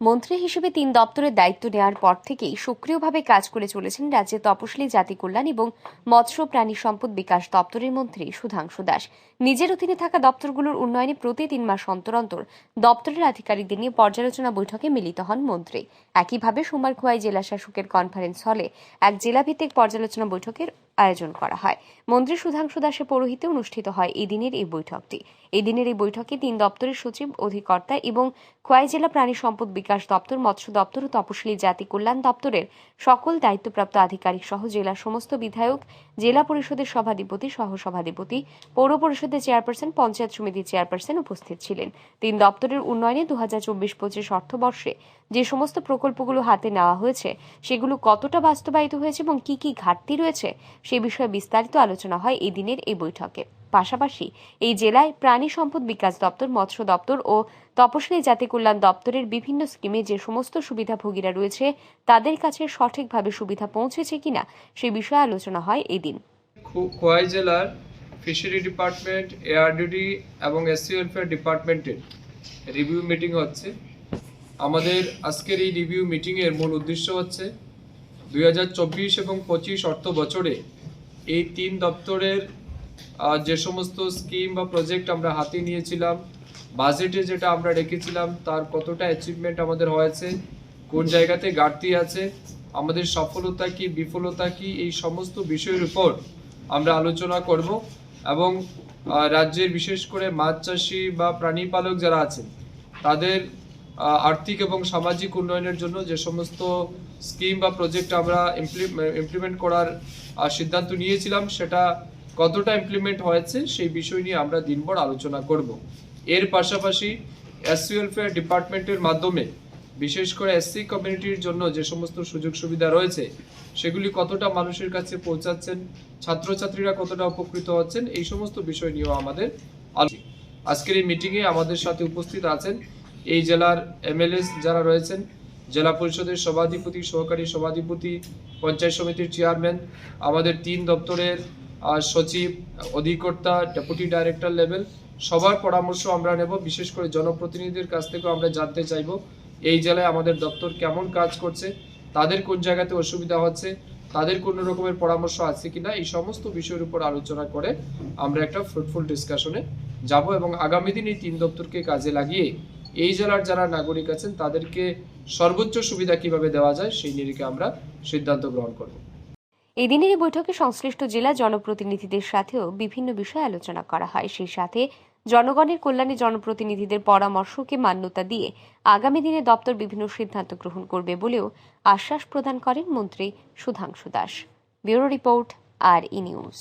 মন্ত্রী হিসেবে তিন দপ্তরের দায়িত্ব নেওয়ার পর থেকেই সক্রিয়ভাবে কাজ করে চলেছেন রাজ্যের তপশিলি জাতি কল্যাণ এবং মৎস্য প্রাণী সম্পদ বিকাশ দপ্তরের মন্ত্রী সুধাংশু দাস। নিজের অধীনে থাকা দপ্তরগুলোর উন্নয়নে প্রতি তিন মাস অন্তর অন্তর দপ্তরের আধিকারিকদের নিয়ে পর্যালোচনা বৈঠকে মিলিত হন মন্ত্রী। একইভাবে সোমবার খোয়াই জেলা শাসকের কনফারেন্স হলে এক জেলাভিত্তিক পর্যালোচনা বৈঠকের আয়োজন করা হয়। মন্ত্রী সুধাংশু দাসের পৌরোহিত্যে অনুষ্ঠিত হয় এই দিনের এই বৈঠকটি। এই দিনের এই বৈঠকে তিন দপ্তরের সচিব, অধিকর্তা এবং খোয়াই জেলা প্রাণী সম্পদ বিকাশ দপ্তর, মৎস্য দপ্তর ও তপশিলি জাতি কল্যাণ দপ্তরের সকল দায়িত্বপ্রাপ্ত আধিকারিক সহ জেলার সমস্ত বিধায়ক, জেলা পরিষদের সভাধিপতি, সহ সভাধিপতি, পৌর পরিষদের চেয়ারপারসন, পঞ্চায়েত সমিতির চেয়ারপারসন উপস্থিত ছিলেন। তিন দপ্তরের উন্নয়নে দু হাজার চব্বিশ পঁচিশ অর্থবর্ষে যে সমস্ত প্রকল্পগুলো হাতে নেওয়া হয়েছে, সেগুলো কতটা বাস্তবায়িত হয়েছে এবং কি কি ঘাটতি রয়েছে সে বিষয়ে বিস্তারিত আলোচনা হয় এই দিনের এই বৈঠকে। পাশাপাশি এই জেলায় প্রাণী সম্পদ বিকাশ দপ্তর, মৎস্য দপ্তর ও তপশিলি জাতি কল্যাণ দপ্তরের বিভিন্ন স্কিমে যে সমস্ত সুবিধাভোগীরা রয়েছে, তাদের কাছে সঠিকভাবে সুবিধা পৌঁছেছে কিনা সে বিষয়ে আলোচনা হয় এই দিন। খোয়াই জেলার ফিশারি ডিপার্টমেন্ট এআরডিডি এবং এসসি ওয়েলফেয়ার ডিপার্টমেন্টের রিভিউ মিটিং হচ্ছে। আমাদের আজকের এই রিভিউ মিটিংয়ের মূল উদ্দেশ্য হচ্ছে দু হাজার চব্বিশ এবং পঁচিশ অর্থ বছরে এই তিন দপ্তরের যে সমস্ত স্কিম বা প্রজেক্ট আমরা হাতে নিয়েছিলাম বাজেটে যেটা আমরা রেখেছিলাম, তার কতটা অ্যাচিভমেন্ট আমাদের হয়েছে, কোন জায়গাতে ঘাটতি আছে, আমাদের সফলতা কি, বিফলতা কি, এই সমস্ত বিষয়ের উপর আমরা আলোচনা করব এবং রাজ্যের বিশেষ করে মাছ চাষি বা প্রাণী পালক যারা আছেন, তাদের আর্থিক এবং সামাজিক উন্নয়নের জন্য যে সমস্ত স্কিম বা প্রজেক্ট আমরা ইমপ্লিমেন্ট করার সিদ্ধান্ত নিয়েছিলাম, সেটা কতটা ইমপ্লিমেন্ট হয়েছে সেই বিষয় নিয়ে আমরা দিনভর আলোচনা করব। এর পাশাপাশি এসসি ওয়েলফেয়ার ডিপার্টমেন্টের মাধ্যমে, বিশেষ করে এসসি কমিউনিটির জন্য যে সমস্ত সুযোগ সুবিধা রয়েছে, সেগুলি কতটা মানুষের কাছে পৌঁছাচ্ছেন, ছাত্রছাত্রীরা কতটা উপকৃত হচ্ছেন, এই সমস্ত বিষয় নিয়েও আমাদের আজকের এই মিটিংয়ে আমাদের সাথে উপস্থিত আছেন এই জেলার এমএলএ যারা রয়েছেন, জেলা পরিষদের সভাধিপতি, সহকারী সভাধিপতি, পঞ্চায়েত সমিতির চেয়ারম্যান, আমাদের তিন দপ্তরের সচিব, অধিকর্তা, ডেপুটি ডাইরেক্টর লেভেল, সবার পরামর্শ আমরা নেব। বিশেষ করে জনপ্রতিনিধিদের কাছ থেকেও আমরা জানতে চাইব, এই জেলায় আমাদের দপ্তর কেমন কাজ করছে, তাদের কোন জায়গাতে অসুবিধা হচ্ছে, তাদের কোনো রকমের পরামর্শ আছে কিনা, এই সমস্ত বিষয়ের উপর আলোচনা করে আমরা একটা ফ্রুটফুল ডিসকাশনে যাব এবং আগামী দিন এই তিন দপ্তরকে কাজে লাগিয়ে এই জেলার যারা নাগরিক আছেন, তাদেরকে সর্বোচ্চ সুবিধা কীভাবে দেওয়া যায় সেই নিরিখে আমরা সিদ্ধান্ত গ্রহণ করব। এই দিনের এই বৈঠকে সংশ্লিষ্ট জেলা জনপ্রতিনিধিদের সাথেও বিভিন্ন বিষয়ে আলোচনা করা হয়। সেই সাথে জনগণের কল্যাণে জনপ্রতিনিধিদের পরামর্শকে মান্যতা দিয়ে আগামী দিনে দপ্তর বিভিন্ন সিদ্ধান্ত গ্রহণ করবে বলেও আশ্বাস প্রদান করেন মন্ত্রী Sudhanshu Das. Bureau report, R E news.